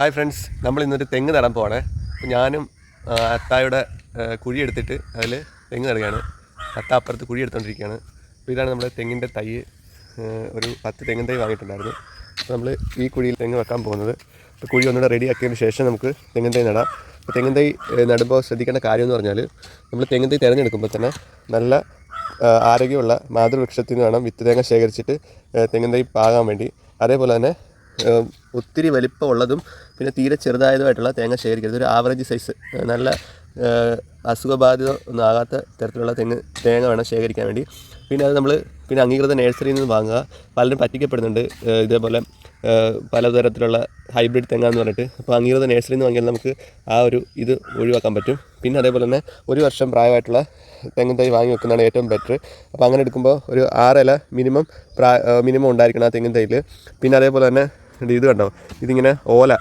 Hi friends നമ്മൾ ഇന്നൊരു തെങ്ങ് നടാൻ പോവാണ്. ഞാനും അത്തായുടെ കുഴി എടുത്തിട്ട് അതിൽ തെങ്ങ് നടുകയാണ്. അത്ത അപ്പുറത്ത് കുഴി എടുത്തുകൊണ്ടിരിക്കുകയാണ് അപ്പോൾ ഇതാണ് നമ്മുടെ തെങ്ങിന്റെ തൈ ഒരു പത്ത് തെങ്ങിൻ തൈ വാങ്ങിയിട്ടുണ്ടായിരുന്നു. അപ്പോൾ നമ്മൾ ഈ കുഴിയിൽ തെങ്ങ് വെക്കാൻ പോകുന്നത്. അപ്പോൾ കുഴി ഒന്നുകൂടെ റെഡി ആക്കിയതിന് ശേഷം നമുക്ക് തെങ്ങിൻ തൈ നടാം. അപ്പോൾ തെങ്ങിൻ തൈ നടുമ്പോൾ ശ്രദ്ധിക്കേണ്ട കാര്യം എന്ന് പറഞ്ഞാൽ നമ്മൾ തെങ്ങിൻ തൈ തിരഞ്ഞെടുക്കുമ്പോൾ തന്നെ നല്ല ആരോഗ്യമുള്ള മാതൃവൃക്ഷത്തിൽ നിന്ന് വേണം വിത്ത് തേങ്ങ ശേഖരിച്ചിട്ട് തെങ്ങിൻ തൈ പാകാൻ വേണ്ടി. അതേപോലെ തന്നെ ഒത്തിരി വലിപ്പമുള്ളതും പിന്നെ തീരെ ചെറുതായതുമായിട്ടുള്ള തേങ്ങ ശേഖരിക്കരുത്. ഒരു ആവറേജ് സൈസ് നല്ല അസുഖബാധിത ഒന്നും ആകാത്ത തരത്തിലുള്ള തെങ്ങ് തേങ്ങ വേണം ശേഖരിക്കാൻ വേണ്ടി. പിന്നെ അത് നമ്മൾ പിന്നെ അംഗീകൃത നഴ്സറിയിൽ നിന്ന് വാങ്ങുക. പലരും പറ്റിക്കപ്പെടുന്നുണ്ട്. ഇതേപോലെ പലതരത്തിലുള്ള ഹൈബ്രിഡ് തെങ്ങ എന്ന് പറഞ്ഞിട്ട്. അപ്പോൾ അംഗീകൃത നഴ്സറിയിൽ നിന്ന് വാങ്ങിയാൽ നമുക്ക് ആ ഒരു ഇത് ഒഴിവാക്കാൻ പറ്റും. പിന്നെ അതേപോലെ തന്നെ ഒരു വർഷം പ്രായമായിട്ടുള്ള തെങ്ങും തൈ വാങ്ങി വെക്കുന്നതാണ് ഏറ്റവും ബെറ്റർ അപ്പോൾ അങ്ങനെ എടുക്കുമ്പോൾ ഒരു ആറില മിനിമം പ്രായ മിനിമം ഉണ്ടായിരിക്കണം ആ തെങ്ങിൻ തൈയിൽ. പിന്നെ അതേപോലെ തന്നെ ഇത് കണ്ടോ? ഇതിങ്ങനെ ഓല.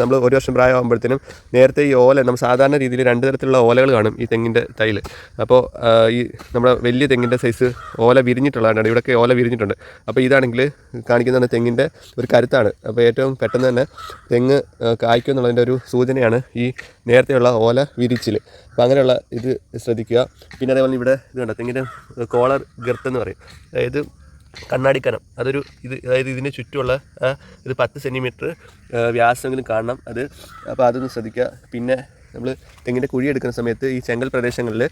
നമ്മൾ ഒരു വർഷം പ്രായമാകുമ്പോഴത്തേനും നേരത്തെ ഈ ഓല നമ്മൾ സാധാരണ രീതിയിൽ രണ്ട് തരത്തിലുള്ള ഓലകൾ കാണും ഈ തെങ്ങിന്റെ തൈയിൽ അപ്പോൾ ഈ നമ്മുടെ വലിയ തെങ്ങിന്റെ സൈസ് ഓല വിരിഞ്ഞിട്ടുള്ളതാണ് ഇവിടെയൊക്കെ ഓല വിരിഞ്ഞിട്ടുണ്ട്. അപ്പോൾ ഇതാണെങ്കിൽ കാണിക്കുന്നതാണ് തെങ്ങിന്റെ ഒരു കരുത്താണ്. അപ്പോൾ ഏറ്റവും പെട്ടെന്ന് തന്നെ തെങ്ങ് കായ്ക്കും എന്നുള്ളതിന്റെ ഒരു സൂചനയാണ് ഈ നേരത്തെയുള്ള ഓല വിരിച്ചിൽ അപ്പോൾ അങ്ങനെയുള്ള ഇത് ശ്രദ്ധിക്കുക. പിന്നെ അതേപോലെ ഇവിടെ ഇത് കണ്ടോ തെങ്ങിന്റെ കോളർ ഗർത്ത് എന്ന് പറയും. അതായത് കണ്ണാടിക്കനം. അതൊരു ഇത് അതായത് ഇതിന് ചുറ്റുമുള്ള ഒരു പത്ത് സെന്റിമീറ്റർ വ്യാസമെങ്കിലും കാണണം അത്. അപ്പോൾ അതൊന്ന് ശ്രദ്ധിക്കുക. പിന്നെ നമ്മൾ തെങ്ങിന്റെ കുഴി എടുക്കുന്ന സമയത്ത് ഈ ചെങ്കൽ പ്രദേശങ്ങളിൽ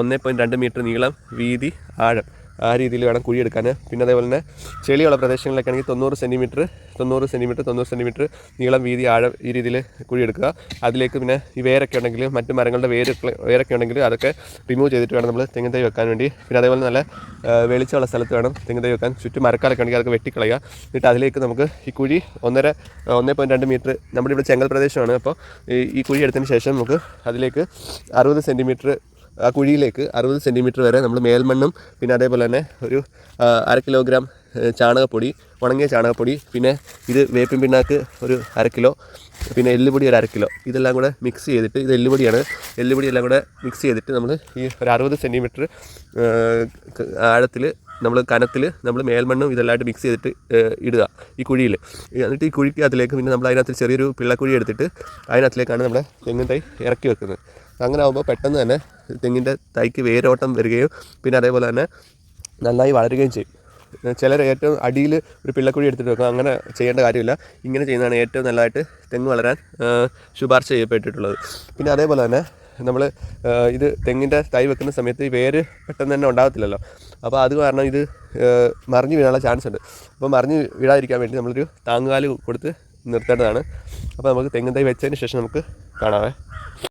ഒന്നേ പോയിന്റ് രണ്ട് മീറ്റർ നീളം വീതി ആഴം. ആ രീതിയിൽ വേണം കുഴിയെടുക്കാൻ പിന്നെ അതേപോലെ തന്നെ ചെളിയുള്ള പ്രദേശങ്ങളിലൊക്കെ ആണെങ്കിൽ തൊണ്ണൂറ് സെന്റിമീറ്റർ തൊണ്ണൂറ് സെന്റിമീറ്റർ തൊണ്ണൂറ് സെന്റിമീറ്റർ നീളം വീതി ആഴം ഈ രീതിയിൽ കുഴിയെടുക്കുക അതിലേക്ക് പിന്നെ ഈ വേരൊക്കെ ഉണ്ടെങ്കിൽ മറ്റു മരങ്ങളുടെ വേര് വേരൊക്കെ ഉണ്ടെങ്കിൽ അതൊക്കെ റിമൂവ് ചെയ്തിട്ട് വേണം നമ്മൾ തെങ്ങിൻ തൈ വെക്കാൻ വേണ്ടി. പിന്നെ അതേപോലെ നല്ല വെളിച്ചമുള്ള സ്ഥലത്ത് വേണം തെങ്ങിൻ തൈ വെക്കാൻ. ചുറ്റും മരക്കാലൊക്കെ ഉണ്ടെങ്കിൽ അതൊക്കെ വെട്ടിക്കളയുക. എന്നിട്ട് അതിലേക്ക് നമുക്ക് ഈ കുഴി ഒന്നര ഒന്നേ പോയിന്റ് രണ്ട് മീറ്റർ നമ്മുടെ ഇവിടെ ചെങ്കൽ പ്രദേശമാണ്. അപ്പോൾ ഈ കുഴി എടുത്തതിന് ശേഷം നമുക്ക് അതിലേക്ക് അറുപത് സെന്റിമീറ്റർ ആ കുഴിയിലേക്ക് അറുപത് സെന്റിമീറ്റർ വരെ നമ്മൾ മേൽമണ്ണും പിന്നെ അതേപോലെ തന്നെ ഒരു അര കിലോഗ്രാം ചാണകപ്പൊടി ഉണങ്ങിയ ചാണകപ്പൊടി പിന്നെ ഇത് വേപ്പിൻ പിണ്ണാക്ക് ഒരു അര കിലോ പിന്നെ എല്ലുപൊടി ഒരു അര കിലോ. ഇതെല്ലാം കൂടെ മിക്സ് ചെയ്തിട്ട് ഇത് എല്ലുപൊടിയാണ്. എല്ലുപൊടി എല്ലാം കൂടെ മിക്സ് ചെയ്തിട്ട് നമ്മൾ ഈ ഒരു അറുപത് സെന്റിമീറ്റർ ആഴത്തിൽ നമ്മൾ കനത്തിൽ നമ്മൾ മേൽമണ്ണും ഇതെല്ലാമായിട്ട് മിക്സ് ചെയ്തിട്ട് ഇടുക ഈ കുഴിയിൽ എന്നിട്ട് ഈ കുഴിക്ക് അതിലേക്ക് പിന്നെ നമ്മൾ അതിനകത്ത് ചെറിയൊരു പിള്ളക്കുഴി എടുത്തിട്ട് അതിനകത്തിലേക്കാണ് നമ്മൾ തെങ്ങിൻ തൈ ഇറക്കി വെക്കുന്നത്. അങ്ങനെ ആകുമ്പോൾ പെട്ടെന്ന് തന്നെ തെങ്ങിന്റെ തൈക്ക് വേരോട്ടം വരികയും പിന്നെ അതേപോലെ തന്നെ നന്നായി വളരുകയും ചെയ്യും. ചിലർ ഏറ്റവും അടിയിൽ ഒരു പിള്ളക്കുഴി എടുത്തിട്ട് വെക്കും. അങ്ങനെ ചെയ്യേണ്ട കാര്യമില്ല. ഇങ്ങനെ ചെയ്യുന്നതാണ് ഏറ്റവും നല്ലതായിട്ട് തെങ്ങ് വളരാൻ ശുപാർശ ചെയ്യപ്പെട്ടിട്ടുള്ളത്. പിന്നെ അതേപോലെ തന്നെ നമ്മൾ ഇത് തെങ്ങിന്റെ തൈ വെക്കുന്ന സമയത്ത് വേര് പെട്ടെന്ന് തന്നെ ഉണ്ടാകത്തില്ലല്ലോ അപ്പോൾ അത് കാരണം ഇത് മറിഞ്ഞു വീഴാനുള്ള ചാൻസ് ഉണ്ട്. അപ്പോൾ മറിഞ്ഞു വീഴാതിരിക്കാൻ വേണ്ടി നമ്മളൊരു താങ്ങുകാൽ കൊടുത്ത് നിർത്തേണ്ടതാണ്. അപ്പോൾ നമുക്ക് തെങ്ങിൻ തൈ വെച്ചതിന് ശേഷം നമുക്ക് കാണാവേ.